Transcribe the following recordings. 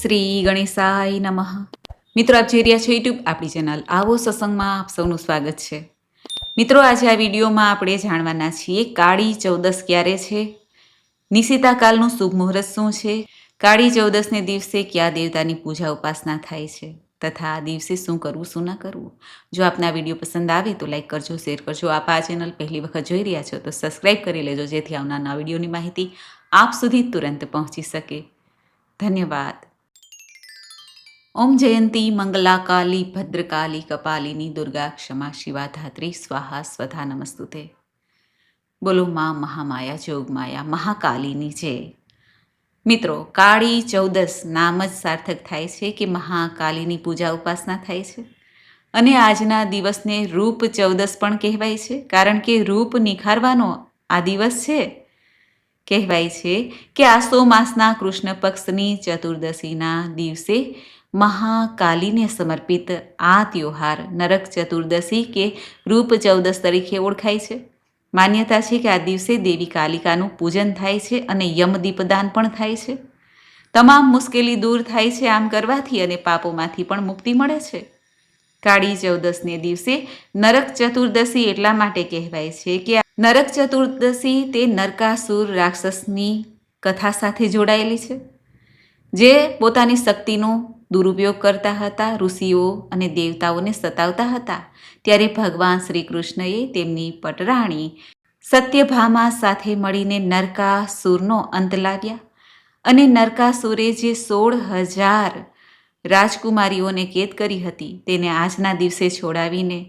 શ્રી ગણેશાય નમઃ. મિત્રો, આપ જોઈ રહ્યા છો યુટ્યુબ આપણી ચેનલ આવો સત્સંગમાં આપ સૌનું સ્વાગત છે. મિત્રો, આજે આ વિડીયોમાં આપણે જાણવાના છીએ કાળી ચૌદસ ક્યારે છે? નિશિતા કાલનું શુભ મુહૂર્ત શું છે? કાળી ચૌદસને દિવસે કયા દેવતાની પૂજા ઉપાસના થાય છે? તથા આ દિવસે શું કરવું, શું ન કરવું? જો આપને વીડિયો પસંદ આવે તો લાઈક કરજો, શેર કરજો. આપ આ ચેનલ પહેલી વખત જોઈ રહ્યા છો તો સબસ્ક્રાઈબ કરી લેજો, જેથી આવનારના વિડીયોની માહિતી આપ સુધી તુરંત પહોંચી શકે. ધન્યવાદ. ઓમ જયંતી મંગલા કાલી ભદ્રકાલી, કપાલિની, દુર્ગા, ક્ષમા, શિવા, ધાત્રી, સ્વાહા, સ્વધા નમસ્તુતે. બોલો મા મહામાયા, જોગમાયા, મહાકાલીની જય. મિત્રો, કાળી ચૌદસ નામ જ સાર્થક થાય છે કે મહાકાલીની પૂજા ઉપાસના થાય છે? અને આજના દિવસને રૂપ ચૌદસ પણ કહેવાય છે, કારણ કે રૂપ નિખારવાનો આ દિવસ છે. કહેવાય છે કે આસો માસના કૃષ્ણ પક્ષની ચતુર્દશીના દિવસે મહાકાલીને સમર્પિત આ ત્યોહાર નરક ચતુર્દશી કે રૂપ ચૌદસ તરીકે ઓળખાય છે. માન્યતા છે કે આ દિવસે દેવી કાલિકાનું પૂજન થાય છે અને યમદીપદાન પણ થાય છે. તમામ મુશ્કેલી દૂર થાય છે આમ કરવાથી અને પાપોમાંથી પણ મુક્તિ મળે છે. કાળી ચૌદસને દિવસે નરક ચતુર્દશી એટલા માટે કહેવાય છે કે નરક ચતુર્દશી તે નરકાસુર રાક્ષસની કથા સાથે જોડાયેલી છે. જે પોતાની શક્તિનો દુરુપયોગ કરતા હતા, ઋષિઓ અને દેવતાઓને સતાવતા હતા. ત્યારે ભગવાન શ્રી કૃષ્ણએ તેમની પટરાણી સત્યભામા સાથે મળીને નરકાસુરનો અંત લાવ્યા અને નરકાસુરે જે સોળ હજાર રાજકુમારીઓને કેદ કરી હતી, તેને આજના દિવસે છોડાવીને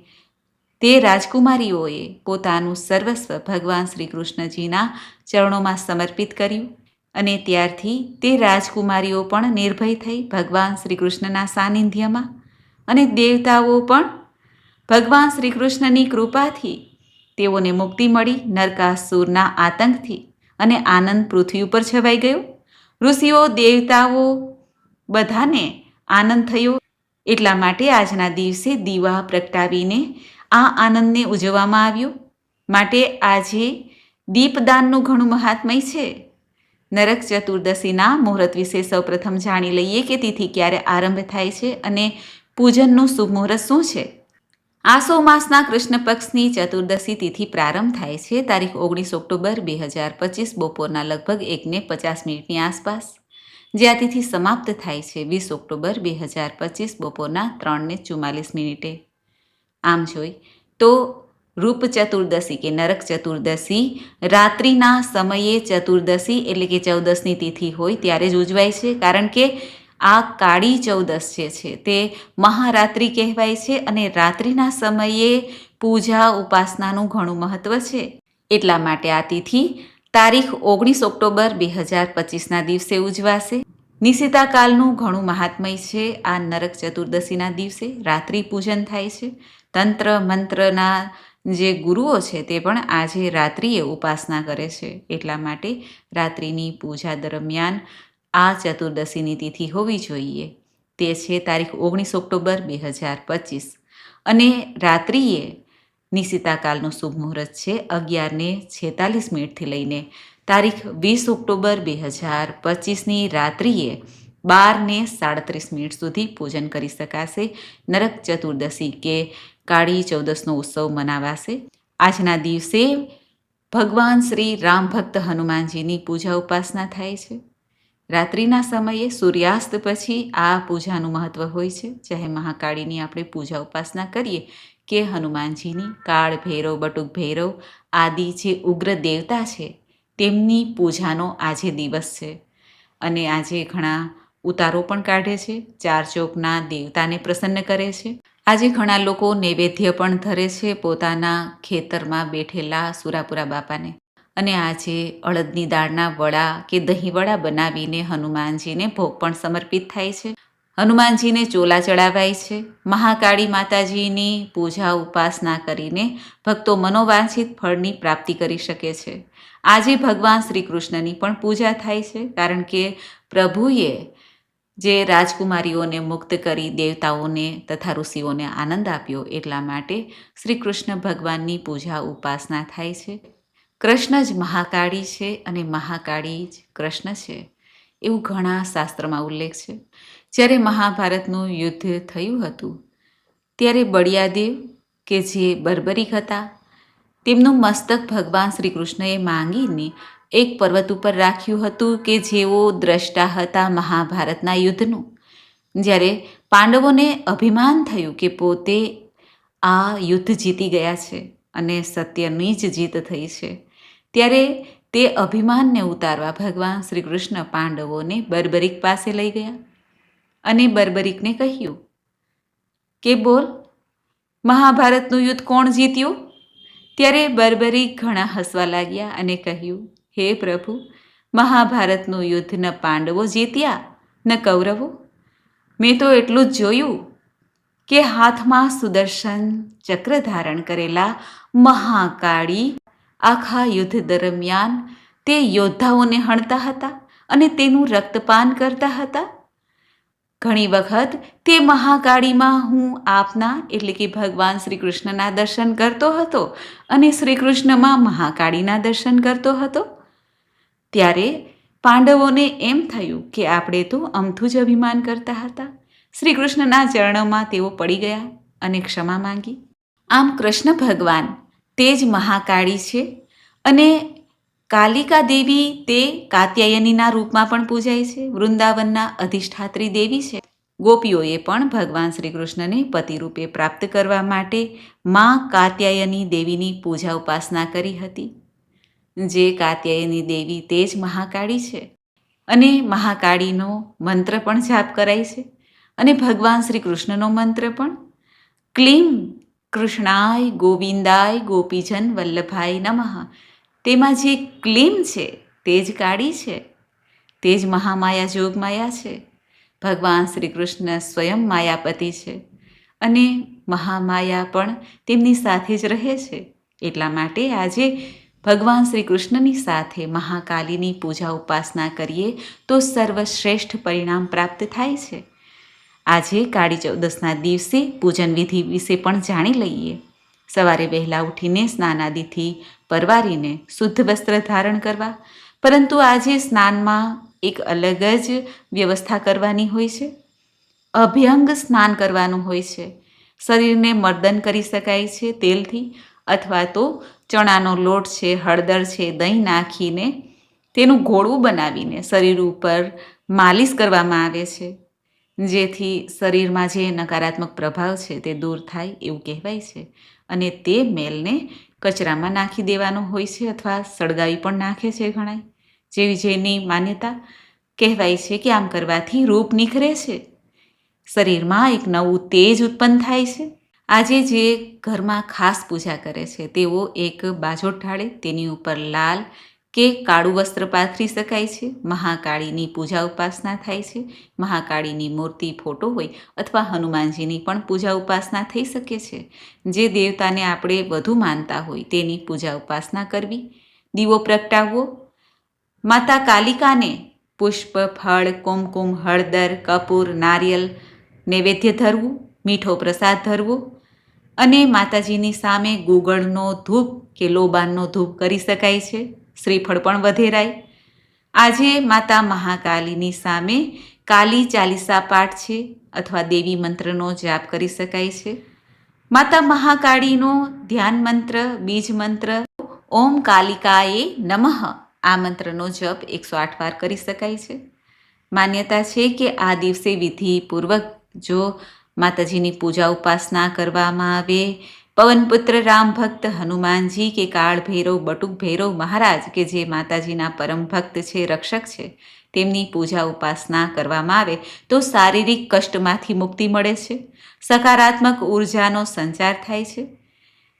તે રાજકુમારીઓએ પોતાનું સર્વસ્વ ભગવાન શ્રી કૃષ્ણજીના ચરણોમાં સમર્પિત કર્યું. અને ત્યારથી તે રાજકુમારીઓ પણ નિર્ભય થઈ ભગવાન શ્રી કૃષ્ણના સાનિધ્યમાં અને દેવતાઓ પણ ભગવાન શ્રી કૃષ્ણની કૃપાથી તેઓને મુક્તિ મળી, નરકાસુરના આતંકથી અને આનંદ પૃથ્વી ઉપર છવાઈ ગયો. ઋષિઓ, દેવતાઓ બધાને આનંદ થયો. એટલા માટે આજના દિવસે દીવા પ્રગટાવીને આ આનંદને ઉજવવામાં આવ્યો. માટે આજે દીપદાનનું ઘણું મહાત્મય છે. નરક ચતુર્દશીના મુહૂર્ત વિશે સૌપ્રથમ જાણી લઈએ કે તિથિ ક્યારે આરંભ થાય છે અને પૂજનનું શુભ મુહૂર્ત શું છે? આસો માસના કૃષ્ણ પક્ષની ચતુર્દશી તિથિ પ્રારંભ થાય છે, તારીખ ઓગણીસ ઓક્ટોબર બે હજાર પચીસ બપોરના લગભગ એકને પચાસ મિનિટની આસપાસ. જે આ તિથિ સમાપ્ત થાય છે, વીસ ઓક્ટોબર બે હજાર પચીસ બપોરના ત્રણને ચુમ્માલીસ મિનિટે. આમ જોઈ, તો રૂપ ચતુર્દશી કે નરક ચતુર્દશી, રાત્રિના સમયે ચતુર્દશી એટલે કે ચૌદસની તિથિ હોય ત્યારે જ ઉજવાય છે. કારણ કે આ કાળી ચૌદસ જે છે તે મહારાત્રિ કહેવાય છે અને રાત્રિના સમયે પૂજા ઉપાસનાનું ઘણું મહત્ત્વ છે. એટલા માટે આ તિથિ તારીખ ઓગણીસ ઓક્ટોબર બે હજાર પચીસના દિવસે ઉજવાશે. નિશિતાકાલનું ઘણું મહાત્મય છે. આ નરક ચતુર્દશીના દિવસે રાત્રિ પૂજન થાય છે. તંત્ર મંત્રના જે ગુરુઓ છે તે પણ આજે રાત્રિએ ઉપાસના કરે છે. એટલા માટે રાત્રિની પૂજા દરમિયાન આ ચતુર્દશીની તિથિ હોવી જોઈએ. તે છે તારીખ ઓગણીસ ઓક્ટોબર બે હજાર પચીસ. અને રાત્રિએ નિશિતાકાલનું શુભ મુહૂર્ત છે અગિયારને છેતાલીસ મિનિટથી લઈને. તારીખ વીસ ઓક્ટોબર બે હજાર પચીસની રાત્રિએ બારને સાડત્રીસ મિનિટ સુધી પૂજન કરી શકાશે. નરક ચતુર્દશી કે કાળી ચૌદસનો ઉત્સવ મનાવાશે. આજના દિવસે ભગવાન શ્રી રામ ભક્ત હનુમાનજીની પૂજા ઉપાસના થાય છે. રાત્રિના સમયે સૂર્યાસ્ત પછી આ પૂજાનું મહત્ત્વ હોય છે. ચાહે મહાકાળીની આપણે પૂજા ઉપાસના કરીએ કે હનુમાનજીની કાળ ભૈરવ, બટુક ભૈરવ આદિ જે ઉગ્ર દેવતા છે, તેમની પૂજાનો આજે દિવસ છે. અને આજે ઘણા ઉતારો પણ કાઢે છે. ચાર ચોકના દેવતાને પ્રસન્ન કરે છે. આજે ઘણા લોકો નૈવેદ્ય પણ ધરે છે પોતાના ખેતરમાં બેઠેલા સુરાપુરા બાપાને. અને આજે અડદની દાળના વડા કે દહીં વડા બનાવીને હનુમાનજીને ભોગ પણ સમર્પિત થાય છે. હનુમાનજીને ચોલા ચડાવાય છે. મહાકાળી માતાજીની પૂજા ઉપાસના કરીને ભક્તો મનોવાંછિત ફળની પ્રાપ્તિ કરી શકે છે. આજે ભગવાન શ્રી કૃષ્ણની પણ પૂજા થાય છે, કારણ કે પ્રભુએ જે રાજકુમારીઓને મુક્ત કરી દેવતાઓને તથા ઋષિઓને આનંદ આપ્યો એટલા માટે શ્રી કૃષ્ણ ભગવાનની પૂજા ઉપાસના થાય છે. કૃષ્ણ જ મહાકાળી છે અને મહાકાળી જ કૃષ્ણ છે એવું ઘણા શાસ્ત્રમાં ઉલ્લેખ છે. જ્યારે મહાભારતનું યુદ્ધ થયું હતું, ત્યારે બળિયાદેવ કે જે બર્બરીક હતા, તેમનું મસ્તક ભગવાન શ્રી કૃષ્ણએ માંગીને એક પર્વત ઉપર રાખ્યું હતું કે જેઓ દ્રષ્ટા હતા મહાભારતના યુદ્ધનું. જ્યારે પાંડવોને અભિમાન થયું કે પોતે આ યુદ્ધ જીતી ગયા છે અને સત્યની જ જીત થઈ છે, ત્યારે તે અભિમાનને ઉતારવા ભગવાન શ્રી કૃષ્ણ પાંડવોને બર્બરિક પાસે લઈ ગયા અને બર્બરિકને કહ્યું, કે બોલ, મહાભારતનું યુદ્ધ કોણ જીત્યું? ત્યારે બર્બરિક ઘણા હસવા લાગ્યા અને કહ્યું હે પ્રભુ, મહાભારતનું યુદ્ધ ન પાંડવો જીત્યા, ન કૌરવો? મેં તો એટલું જ જોયું કે હાથમાં સુદર્શન ચક્ર ધારણ કરેલા મહાકાળી આખા યુદ્ધ દરમિયાન તે યોદ્ધાઓને હણતા હતા અને તેનું રક્તપાન કરતા હતા. ઘણી વખત તે મહાકાળીમાં હું આપના, એટલે કે ભગવાન શ્રી કૃષ્ણના દર્શન કરતો હતો અને શ્રી કૃષ્ણમાં મહાકાળીના દર્શન કરતો હતો. ત્યારે પાંડવોને એમ થયું કે આપણે તો અમથું જ અભિમાન કરતા હતા. શ્રી કૃષ્ણના ચરણોમાં તેઓ પડી ગયા અને ક્ષમા માંગી. આમ કૃષ્ણ ભગવાન તે જ મહાકાળી છે અને કાલિકા દેવી તે કાત્યાયનીના રૂપમાં પણ પૂજાય છે. વૃંદાવનના અધિષ્ઠાત્રી દેવી છે. ગોપીઓએ પણ ભગવાન શ્રી કૃષ્ણને પતિ રૂપે પ્રાપ્ત કરવા માટે મા કાત્યાયની દેવીની પૂજા ઉપાસના કરી હતી. જે કાત્યાયની દેવી તે જ મહાકાળી છે. અને મહાકાળીનો મંત્ર પણ જાપ કરાય છે. અને ભગવાન શ્રી કૃષ્ણનો મંત્ર પણ. ક્લીમ કૃષ્ણાય ગોવિંદાય ગોપીજન વલ્લભાય નમઃ. તેમાં જે ક્લીમ છે તે જ કાળી છે. તે જ મહામાયા જોગમાયા છે. ભગવાન શ્રી કૃષ્ણ સ્વયં માયાપતિ છે. અને મહામાયા પણ તેમની સાથે જ રહે છે. એટલા માટે આજે ભગવાન શ્રી કૃષ્ણની સાથે મહાકાલીની પૂજા ઉપાસના કરીએ તો સર્વશ્રેષ્ઠ પરિણામ પ્રાપ્ત થાય છે. આજે કાળી ચૌદસના દિવસે પૂજન વિધિ વિશે પણ જાણી લઈએ. સવારે વહેલા ઉઠીને સ્નાનાદિથી પરવારીને શુદ્ધ વસ્ત્ર ધારણ કરવા. પરંતુ આજે સ્નાનમાં એક અલગ જ વ્યવસ્થા કરવાની હોય છે. અભ્યંગ સ્નાન કરવાનું હોય છે. શરીરને મર્દન કરી શકાય છે તેલથી. અથવા તો ચણાનો લોટ છે, હળદર છે, દહીં નાખીને તેનું ઘોળવું બનાવીને શરીર ઉપર માલિશ કરવામાં આવે છે. જેથી શરીરમાં જે નકારાત્મક પ્રભાવ છે તે દૂર થાય એવું કહેવાય છે. અને તે મેલને કચરામાં નાખી દેવાનો હોય છે અથવા સળગાવી પણ નાખે છે ઘણા જેવી જેની માન્યતા કહેવાય છે કે આમ કરવાથી રૂપ નીખરે છે. શરીરમાં એક નવું તેજ ઉત્પન્ન થાય છે. આજે જે ઘરમાં ખાસ પૂજા કરે છે, તેઓ એક બાજોટ ઢાળે, તેની ઉપર લાલ કે કાળું વસ્ત્ર પાથરી શકાય છે, મહાકાળીની પૂજા ઉપાસના થાય છે, મહાકાળીની મૂર્તિ, ફોટો હોય અથવા હનુમાનજીની પણ પૂજા ઉપાસના થઈ શકે છે. જે દેવતાને આપણે વધુ માનતા હોય તેની પૂજા ઉપાસના કરવી, દીવો પ્રગટાવવો, માતા કાલિકાને પુષ્પ, ફળ, કુમકુમ, હળદર, કપૂર, નારિયેલ, નૈવેદ્ય ધરવું, મીઠો પ્રસાદ ધરવો અને માતાજીની સામે ગુગળનો ધૂપ કે લોબાનનો ધૂપ કરી શકાય છે. શ્રીફળ પણ વધેરાય. આજે માતા મહાકાલીની સામે કાલી ચાલીસા પાઠ છે અથવા દેવી મંત્રનો જાપ કરી શકાય છે. માતા મહાકાળીનો ધ્યાન મંત્ર, બીજ મંત્ર, ઓમ કાલિકાએ નમઃ આ મંત્રનો જપ એકસો આઠ વાર કરી શકાય છે. માન્યતા છે કે આ દિવસે વિધિપૂર્વક જો માતાજીની પૂજા ઉપાસના કરવામાં આવે. પવનપુત્ર રામ ભક્ત હનુમાનજી કે કાળ ભૈરવ બટુક ભૈરવ મહારાજ કે જે માતાજીના પરમ ભક્ત છે, રક્ષક છે, તેમની પૂજા ઉપાસના કરવામાં આવે તો શારીરિક કષ્ટમાંથી મુક્તિ મળે છે. સકારાત્મક ઉર્જાનો સંચાર થાય છે.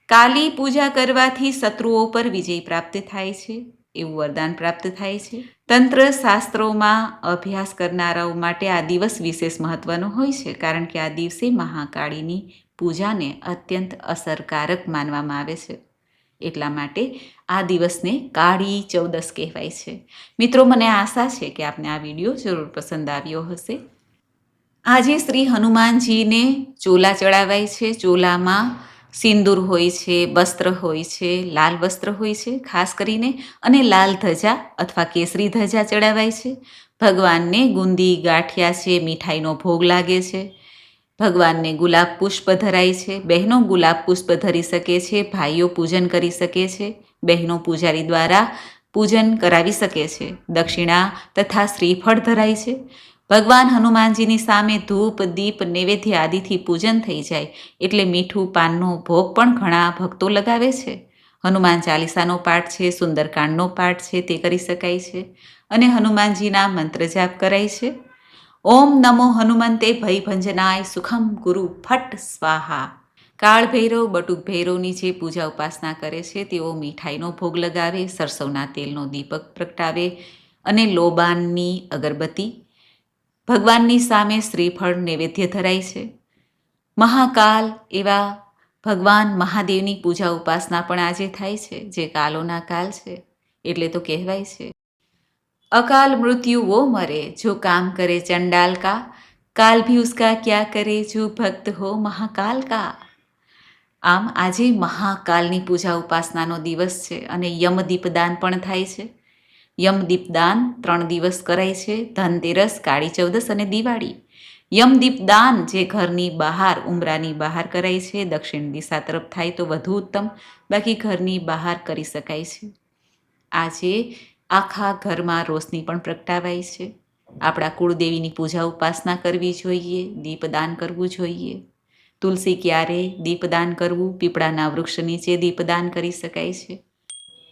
કાલી પૂજા કરવાથી શત્રુઓ પર વિજય પ્રાપ્ત થાય છે. એવું વરદાન પ્રાપ્ત થાય છે. તંત્ર શાસ્ત્રોમાં અભ્યાસ કરનારાઓ માટે આ દિવસ વિશેષ મહત્વનો હોય છે કારણ કે આ દિવસે મહાકાળીની પૂજાને અત્યંત અસરકારક માનવામાં આવે છે. એટલા માટે આ દિવસને કાળી ચૌદસ કહેવાય છે. મિત્રો મને આશા છે કે આપને આ વીડિયો જરૂર પસંદ આવ્યો હશે. આજે શ્રી હનુમાનજીને ચોલા ચડાવાય છે. ચોલામાં સિંદૂર હોય છે, વસ્ત્ર હોય છે, લાલ વસ્ત્ર હોય છે, ખાસ કરીને અને લાલ ધજા અથવા કેસરી ધજા ચડાવાય છે. ભગવાનને ગુંદી, ગાંઠિયા છે, મીઠાઈનો ભોગ લાગે છે. ભગવાનને ગુલાબ પુષ્પ ધરાય છે. બહેનો ગુલાબ પુષ્પ ધરી શકે છે, ભાઈઓ પૂજન કરી શકે છે. બહેનો પૂજારી દ્વારા પૂજન કરાવી શકે છે. દક્ષિણા તથા શ્રીફળ ધરાય છે. ભગવાન હનુમાનજીની સામે ધૂપ, દીપ, નૈવેદ્ય આદિથી પૂજન થઈ જાય, એટલે મીઠું, પાનનો ભોગ પણ ઘણા ભક્તો લગાવે છે. હનુમાન ચાલીસાનો પાઠ છે, સુંદરકાંડનો પાઠ છે, તે કરી શકાય છે. અને હનુમાનજીના મંત્ર જાપ કરાય છે. ઓમ નમો હનુમંતે ભયભંજનાય સુખમ ગુરુ ફટ સ્વાહા. કાળ ભૈરવ, બટુક ભૈરવની જે પૂજા ઉપાસના કરે છે, તેઓ મીઠાઈનો ભોગ લગાવે, સરસવના તેલનો દીપક પ્રગટાવે અને લોબાનની અગરબત્તી ભગવાનની સામે શ્રીફળ નૈવેદ્ય ધરાય છે. મહાકાલ એવા ભગવાન મહાદેવની પૂજા ઉપાસના પણ આજે થાય છે, જે કાલોના કાલ છે, એટલે તો કહેવાય છે. અકાલ મૃત્યુ વો મરે, જો કામ કરે ચંડાલ કા, કાલ ભી ઉસકા ક્યા કરે, જો ભક્ત હો મહાકાલ કા. આમ આજે મહાકાલની પૂજા ઉપાસનાનો દિવસ છે અને યમદીપદાન પણ થાય છે. યમ દીપદાન ત્રણ દિવસ કરાય છે, ધનતેરસ, કાળી ચૌદસ અને દિવાળી. યમ દીપદાન જે ઘરની બહાર, ઉમરાની બહાર કરાય છે, દક્ષિણ દિશા તરફ થાય તો વધુ ઉત્તમ, બાકી ઘરની બહાર કરી શકાય છે. આજે આખા ઘરમાં રોશની પણ પ્રગટાવાય છે. આપણા કુળદેવીની પૂજા ઉપાસના કરવી જોઈએ, દીપદાન કરવું જોઈએ. તુલસી ક્યારે દીપદાન કરવું, પીપળાના વૃક્ષ નીચે દીપદાન કરી શકાય છે.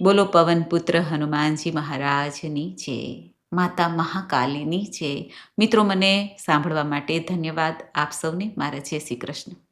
બોલો પવનપુત્ર હનુમાનજી મહારાજની છે માતા મહાકાલીની છે મિત્રો, મને સાંભળવા માટે ધન્યવાદ આપ સૌને, મારા જય શ્રી કૃષ્ણ.